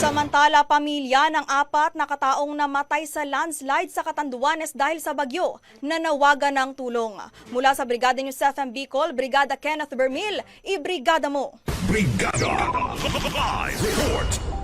Samantala, pamilya ng apat na kataong namatay sa landslide sa Catanduanes dahil sa bagyo, nanawagan ng tulong. Mula sa Brigada News FM Bicol, Brigada Kenneth Bermil, ibrigada mo. Brigada Live Report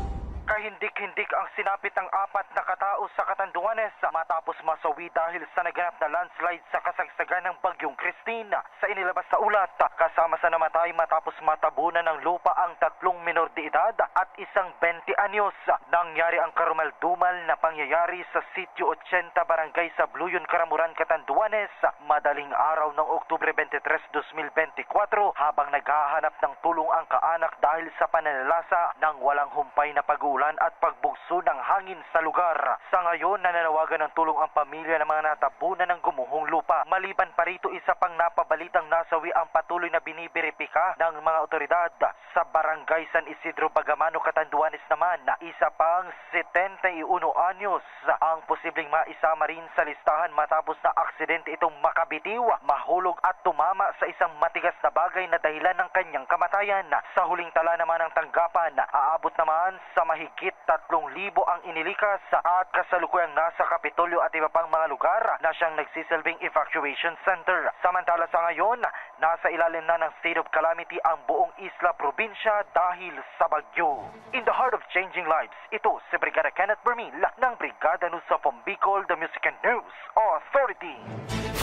Kahindik-hindik ang sinapit ng apat na katao sa Catanduanes matapos masawi dahil sa naganap na landslide sa kasagsagan ng bagyong Christine. Sa inilabas na ulat, kasama sa namatay matapos matabunan ng lupa ang tatlong minor de edad at isang 20 anyos. Nangyari ang karumal-dumal na pangyayari sa Sitio 80 Barangay sa Bluyon, Karamuran, Catanduanes madaling araw ng Oktubre 23, 2024 habang naghahanap ng tulong ang kaanak dahil sa pananalasa ng walang humpay na pag-uulan at pagbugso ng hangin sa lugar. Sa ngayon, nananawagan ng tulong ang pamilya ng mga natabunan ng gumuhong lupa. Maliban pa rito, isa pang napabalitang nasawi ang patuloy na binibiripika ng mga otoridad sa Barangay San Isidro, Bagamano, Catanduanes naman. Isa pang 71 anyos ang posibleng maisama rin sa listahan matapos na aksidente itong makabitiw, mahulog at tumama sa isang matigas na bagay na dahilan ng kanyang kamatayan. Sa huling tala naman ng tanggapan, aabot naman sa mahigit 3,000 ang inilikas at kasalukuyang nasa Kapitolyo at iba pang mga lugar na siyang nagsisilbing evacuation center. Samantala sa ngayon, nasa ilalim na ng state of calamity ang buong isla probinsya dahil sa bagyo. In the heart of changing lives, ito si Brigada Kenneth Bermil ng Brigada News sa Bicol, the Music and News Authority.